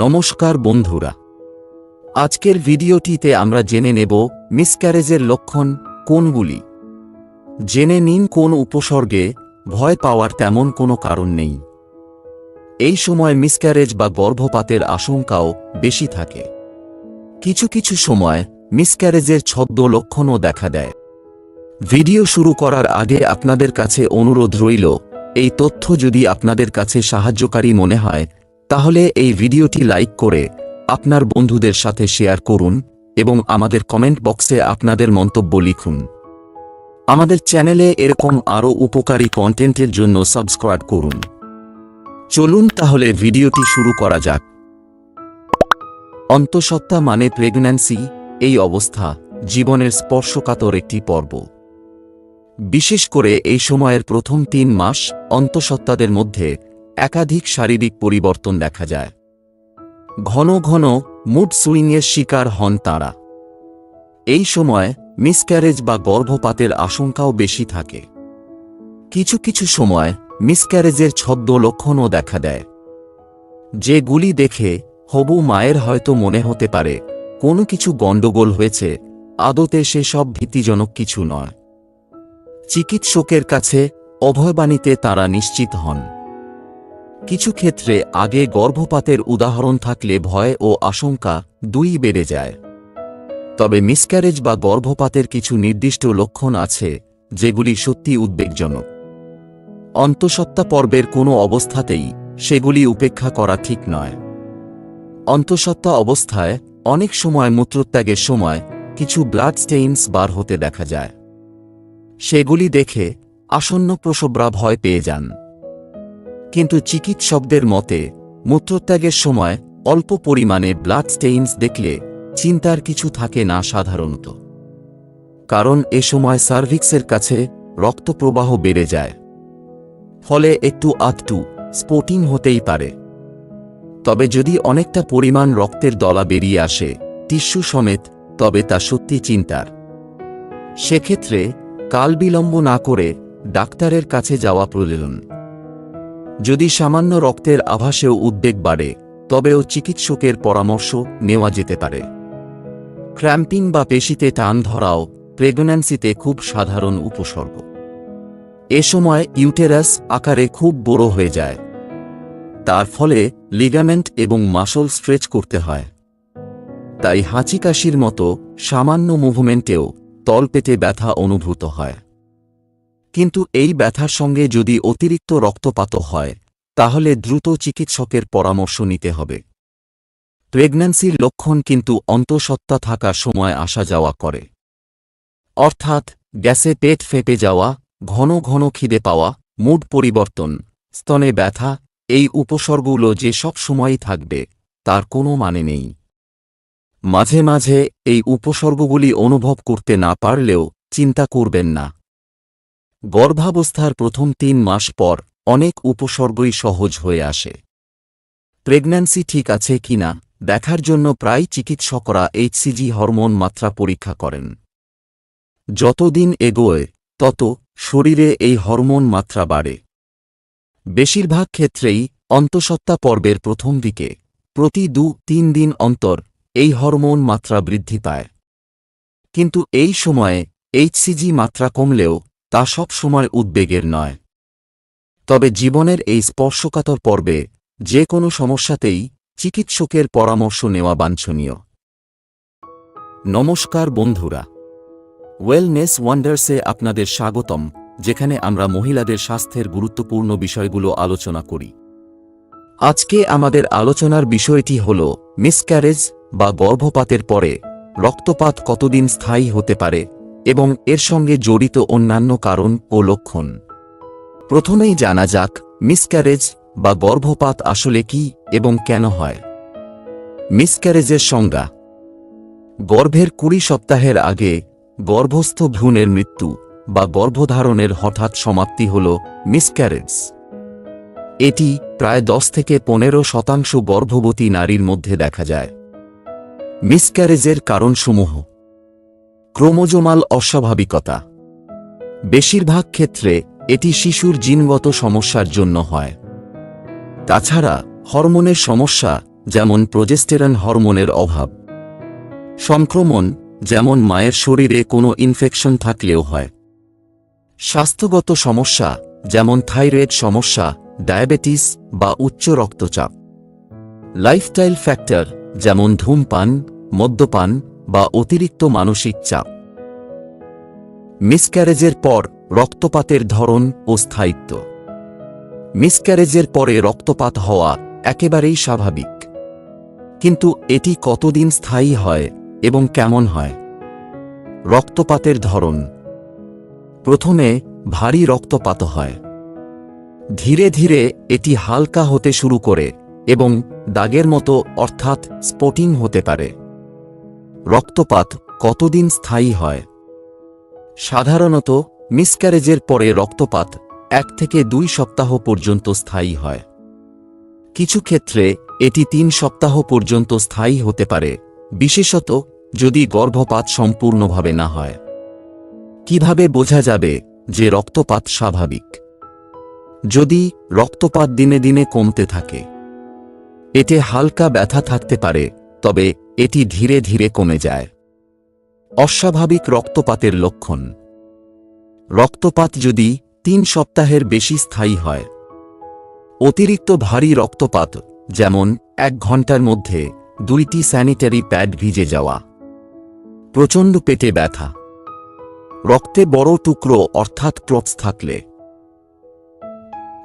নমস্কার বন্ধুরা। আজকের ভিডিওটিতে আমরা জেনে নেব মিসক্যারেজের লক্ষণ কোনগুলি। জেনে নিন কোন উপসর্গে ভয় পাওয়ার তেমন কোনো কারণ নেই। এই সময় মিসক্যারেজ বা গর্ভপাতের আশঙ্কাও বেশি থাকে। কিছু কিছু সময় মিসক্যারেজের ছদ্ম লক্ষণও দেখা দেয়। ভিডিও শুরু করার আগে আপনাদের কাছে অনুরোধ রইল, এই তথ্য যদি আপনাদের কাছে সাহায্যকারী মনে হয় তাহলে এই ভিডিওটি লাইক করে আপনার বন্ধুদের সাথে শেয়ার করুন এবং আমাদের কমেন্ট বক্সে আপনাদের মন্তব্য লিখুন। আমাদের চ্যানেলে এরকম আরও উপকারী কন্টেন্টের জন্য সাবস্ক্রাইব করুন। চলুন তাহলে ভিডিওটি শুরু করা যাক। অন্তঃসত্ত্বা মানে প্রেগন্যান্সি, এই অবস্থা জীবনের স্পর্শকাতর একটি পর্ব। বিশেষ করে এই সময়ের প্রথম তিন মাস অন্তঃসত্ত্বাদের মধ্যে একাধিক শারীরিক পরিবর্তন দেখা যায়। ঘন ঘন মুড সুইংয়ের শিকার হন তাঁরা। এই সময় মিসক্যারেজ বা গর্ভপাতের আশঙ্কাও বেশি থাকে। কিছু কিছু সময় মিসক্যারেজের ছদ্ম লক্ষণও দেখা দেয়। যেগুলি দেখে হবু মায়ের হয়তো মনে হতে পারে, কোনো কিছু গণ্ডগোল হয়েছে, আদতে সেসব ভীতিজনক কিছু নয়। চিকিৎসকের কাছে অভয়বাণীতে তারা নিশ্চিত হন। কিছু ক্ষেত্রে আগে গর্ভপাতের উদাহরণ থাকলে ভয় ও আশঙ্কা দুই বেড়ে যায়। তবে মিসক্যারেজ বা গর্ভপাতের কিছু নির্দিষ্ট লক্ষণ আছে, যেগুলি সত্যি উদ্বেগজনক। অন্তঃসত্ত্বা পর্বের কোনো অবস্থাতেই সেগুলি উপেক্ষা করা ঠিক নয়। অন্তঃসত্ত্বা অবস্থায় অনেক সময় মূত্রত্যাগের সময় কিছু ব্লাড স্টেইনস বার হতে দেখা যায়। সেগুলি দেখে আসন্ন প্রসবরা ভয় পেয়ে যান। কিন্তু চিকিৎসকদের মতে, মূত্রত্যাগের সময় অল্প পরিমাণে ব্লাড স্টেইনস দেখলে চিন্তার কিছু থাকে না সাধারণত। কারণ এ সময় সার্ভিক্সের কাছে রক্তপ্রবাহ বেড়ে যায়। ফলে একটু আধটু স্পোটিং হতেই পারে। তবে যদি অনেকটা পরিমাণ রক্তের দলা বেরিয়ে আসে টিস্যু সমেত, তবে তা সত্যি চিন্তার। সেক্ষেত্রে কাল বিলম্ব না করে ডাক্তারের কাছে যাওয়া প্রয়োজন। যদি সামান্য রক্তের আভাসেও উদ্বেগ বাড়ে, তবেও চিকিৎসকের পরামর্শ নেওয়া যেতে পারে। ক্র্যাম্পিং বা পেশিতে টান ধরাও প্রেগন্যান্সিতে খুব সাধারণ উপসর্গ। এ সময় ইউটেরাস আকারে খুব বড় হয়ে যায়। তার ফলে লিগামেন্ট এবং মাসল স্ট্রেচ করতে হয়। তাই হাঁচি কাশির মতো সামান্য মুভমেন্টেও তলপেটে ব্যথা অনুভূত হয়। কিন্তু এই ব্যথার সঙ্গে যদি অতিরিক্ত রক্তপাত হয়, তাহলে দ্রুত চিকিৎসকের পরামর্শ নিতে হবে। প্রেগন্যান্সির লক্ষণ কিন্তু অন্তঃসত্ত্বা থাকা সময় আসা যাওয়া করে। অর্থাৎ, গ্যাসে পেট ফেপে যাওয়া, ঘন ঘন খিদে পাওয়া, মুড পরিবর্তন, স্তনে ব্যথা, এই উপসর্গগুলো যে সব সময়ই থাকবে, তার কোনো মানে নেই। মাঝে মাঝে এই উপসর্গগুলি অনুভব করতে না পারলেও চিন্তা করবেন না। গর্ভাবস্থার প্রথম তিন মাস পর অনেক উপসর্গই সহজ হয়ে আসে। প্রেগন্যান্সি ঠিক আছে কিনা দেখার জন্য প্রায় চিকিৎসকরা এইচসিজি হরমোন মাত্রা পরীক্ষা করেন। যতদিন এগোয়, তত শরীরে এই হরমোন মাত্রা বাড়ে। বেশিরভাগ ক্ষেত্রেই অন্তঃসত্ত্বা পর্বের প্রথম দিকে, প্রতি দু, তিন দিন অন্তর এই হরমোন মাত্রা বৃদ্ধি পায়। কিন্তু এই সময়ে এইচসিজি মাত্রা কমলেও তা সব সময় উদ্বেগের নয়। তবে জীবনের এই স্পর্শকাতর পর্বে যে কোনো সমস্যাতেই চিকিৎসকের পরামর্শ নেওয়া বাঞ্ছনীয়। নমস্কার বন্ধুরা। ওয়েলনেস ওয়ান্ডার্সে আপনাদের স্বাগতম, যেখানে আমরা মহিলাদের স্বাস্থ্যের গুরুত্বপূর্ণ বিষয়গুলো আলোচনা করি। আজকে আমাদের আলোচনার বিষয়টি হল মিসক্যারেজ বা গর্ভপাতের পরে রক্তপাত কতদিন স্থায়ী হতে পারে এবং এর সঙ্গে জড়িত অন্যান্য কারণ ও লক্ষণ। প্রথমেই জানা যাক মিসক্যারেজ বা গর্ভপাত আসলে কি এবং কেন হয়। মিসক্যারেজের সংজ্ঞা। গর্ভের কুড়ি সপ্তাহের আগে গর্ভস্থ ভ্রূণের মৃত্যু বা গর্ভধারণের হঠাৎ সমাপ্তি হল মিসক্যারেজ এটি প্রায় দশ থেকে পনেরো শতাংশ গর্ভবতী নারীর মধ্যে দেখা যায়। মিসক্যারেজের কারণসমূহ। ক্রোমোজোমাল অস্বাভাবিকতা। বেশিরভাগ ক্ষেত্রে, এটি শিশুর জিনগত সমস্যার জন্য হয়। তাছাড়া, হরমোনের সমস্যা, যেমন প্রোজেস্টেরন হরমোনের অভাব। সংক্রমণ, যেমন মায়ের শরীরে কোনো ইনফেকশন থাকলেও হয়। স্বাস্থ্যগত সমস্যা, যেমন থাইরয়েড সমস্যা, ডায়াবেটিস বা উচ্চ রক্তচাপ। লাইফস্টাইল ফ্যাক্টর, যেমন ধূমপান, মদ্যপান বা অতিরিক্ত মানসিক চাপ। মিসক্যারেজের পর রক্তপাতের ধরন ও স্থায়িত্ব। মিসক্যারেজের পরে রক্তপাত হওয়া একেবারেই স্বাভাবিক। কিন্তু এটি কতদিন স্থায়ী হয় এবং কেমন হয়? রক্তপাতের ধরন। প্রথমে ভারী রক্তপাত হয়। ধীরে ধীরে এটি হালকা হতে শুরু করে এবং দাগের মতো অর্থাৎ স্পোটিং হতে পারে। রক্তপাত কতদিন স্থায়ী হয়? সাধারণত মিসক্যারেজের পরে রক্তপাত এক থেকে দুই সপ্তাহ পর্যন্ত স্থায়ী হয়। কিছু ক্ষেত্রে এটি তিন সপ্তাহ পর্যন্ত স্থায়ী হতে পারে, বিশেষত যদি গর্ভপাত সম্পূর্ণভাবে না হয়। কীভাবে বোঝা যাবে যে রক্তপাত স্বাভাবিক? যদি রক্তপাত দিনে দিনে কমতে থাকে, এতে হালকা ব্যথা থাকতে পারে তবে এটি ধীরে ধীরে কমে যায়। অস্বাভাবিক রক্তপাতের লক্ষণ। রক্তপাত যদি তিন সপ্তাহের বেশি স্থায়ী হয়, অতিরিক্ত ভারী রক্তপাত, যেমন এক ঘণ্টার মধ্যে দুইটি স্যানিটারি প্যাড ভিজে যাওয়া, প্রচণ্ড পেটে ব্যথা, রক্তে বড় টুকরো অর্থাৎ ক্লপস থাকলে,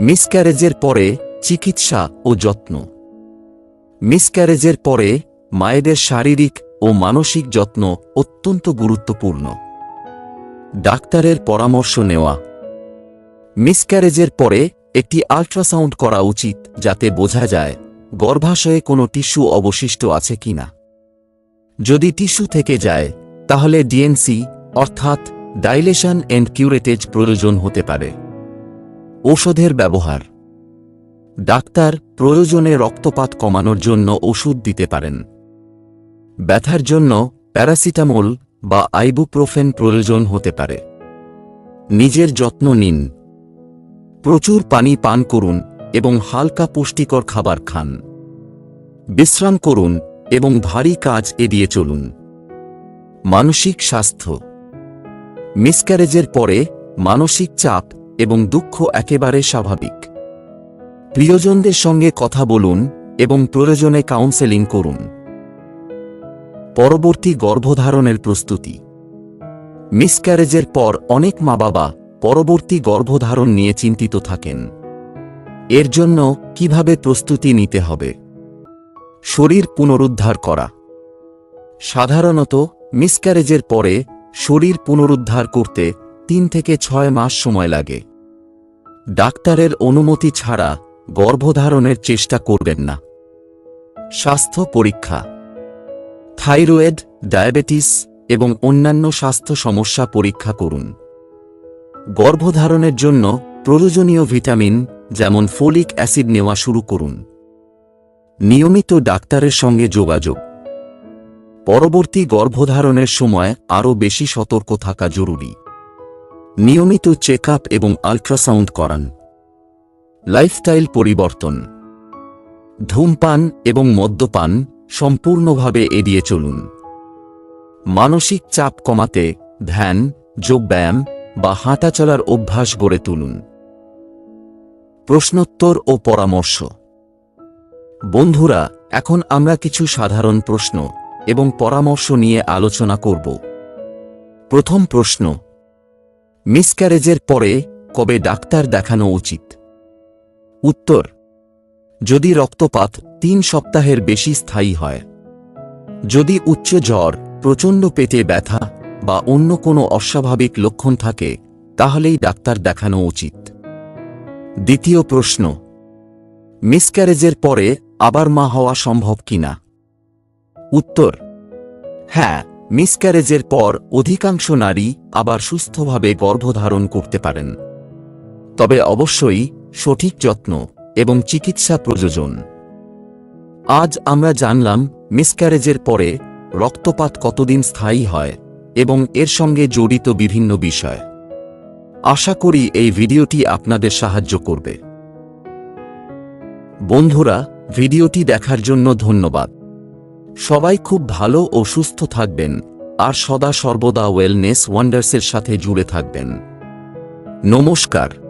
মিসক্যারেজের পরে চিকিৎসা ও যত্ন। মিসক্যারেজের পরে মায়েদের শারীরিক ও মানসিক যত্ন অত্যন্ত গুরুত্বপূর্ণ। ডাক্তারের পরামর্শ নেওয়া। মিসক্যারেজের পরে একটি আল্ট্রাসাউন্ড করা উচিত যাতে বোঝা যায় গর্ভাশয়ে কোনো টিস্যু অবশিষ্ট আছে কিনা। যদি টিস্যু থেকে যায়, তাহলে ডিএনসি অর্থাৎ ডাইলেশন এন্ড কিউরেটেজ প্রয়োজন হতে পারে। ঔষধের ব্যবহার। ডাক্তার প্রয়োজনে রক্তপাত কমানোর জন্য ওষুধ দিতে পারেন। ব্যথার জন্য প্যারাসিটামল বা আইবুপ্রোফেন প্রয়োজন হতে পারে। নিজের যত্ন নিন। প্রচুর পানি পান করুন এবং হালকা পুষ্টিকর খাবার খান। বিশ্রাম করুন এবং ভারী কাজ এড়িয়ে চলুন। মানসিক স্বাস্থ্য। মিসক্যারেজের পরে মানসিক চাপ এবং দুঃখ একেবারে স্বাভাবিক। প্রিয়জনদের সঙ্গে কথা বলুন এবং প্রয়োজনে কাউন্সেলিং করুন। পরবর্তী গর্ভধারণের প্রস্তুতি। মিসক্যারেজের পর অনেক মা বাবা পরবর্তী গর্ভধারণ নিয়ে চিন্তিত থাকেন। এর জন্য কীভাবে প্রস্তুতি নিতে হবে? শরীর পুনরুদ্ধার করা। সাধারণত মিসক্যারেজের পরে শরীর পুনরুদ্ধার করতে তিন থেকে ছয় মাস সময় লাগে। ডাক্তারের অনুমতি ছাড়া গর্ভধারণের চেষ্টা করবেন না। স্বাস্থ্য পরীক্ষা। থাইরয়েড, ডায়াবেটিস এবং অন্যান্য স্বাস্থ্য সমস্যা পরীক্ষা করুন। গর্ভধারণের জন্য প্রয়োজনীয় ভিটামিন, যেমন ফোলিক অ্যাসিড নেওয়া শুরু করুন। নিয়মিত ডাক্তারের সঙ্গে যোগাযোগ। পরবর্তী গর্ভধারণের সময় আরও বেশি সতর্ক থাকা জরুরি। নিয়মিত চেক এবং আল্ট্রাসাউন্ড করান। লাইফস্টাইল পরিবর্তন। ধূমপান এবং মদ্যপান সম্পূর্ণভাবে এড়িয়ে চলুন। মানসিক চাপ কমাতে ধ্যান, যোগব্যায়াম বা হাঁটাচলার অভ্যাস গড়ে তুলুন। প্রশ্নোত্তর ও পরামর্শ। বন্ধুরা, এখন আমরা কিছু সাধারণ প্রশ্ন এবং পরামর্শ নিয়ে আলোচনা করব। প্রথম প্রশ্ন, মিসক্যারেজের পরে কবে ডাক্তার দেখানো উচিত? উত্তর যদি রক্তপাত তিন সপ্তাহের বেশি স্থায়ী হয়। যদি উচ্চ জ্বর, প্রচণ্ড পেটে ব্যথা বা অন্য কোনো অস্বাভাবিক লক্ষণ থাকে, তাহলেই ডাক্তার দেখানো উচিত। দ্বিতীয় প্রশ্ন, মিসক্যারেজের পরে আবার মা হওয়া সম্ভব কিনা? উত্তর হ্যাঁ মিসক্যারেজের পর অধিকাংশ নারী আবার সুস্থভাবে গর্ভধারণ করতে পারেন। তবে অবশ্যই সঠিক যত্ন এবং চিকিৎসা প্রয়োজন। আজ আমরা জানলাম মিসক্যারেজের পরে রক্তপাত কতদিন স্থায়ী হয় এবং এর সঙ্গে জড়িত বিভিন্ন বিষয়। আশা করি এই ভিডিওটি আপনাদের সাহায্য করবে। বন্ধুরা, ভিডিওটি দেখার জন্য ধন্যবাদ। সবাই খুব ভালো ও সুস্থ থাকবেন আর সদা সর্বদা ওয়েলনেস ওয়ান্ডার্সের সাথে জুড়ে থাকবেন। নমস্কার।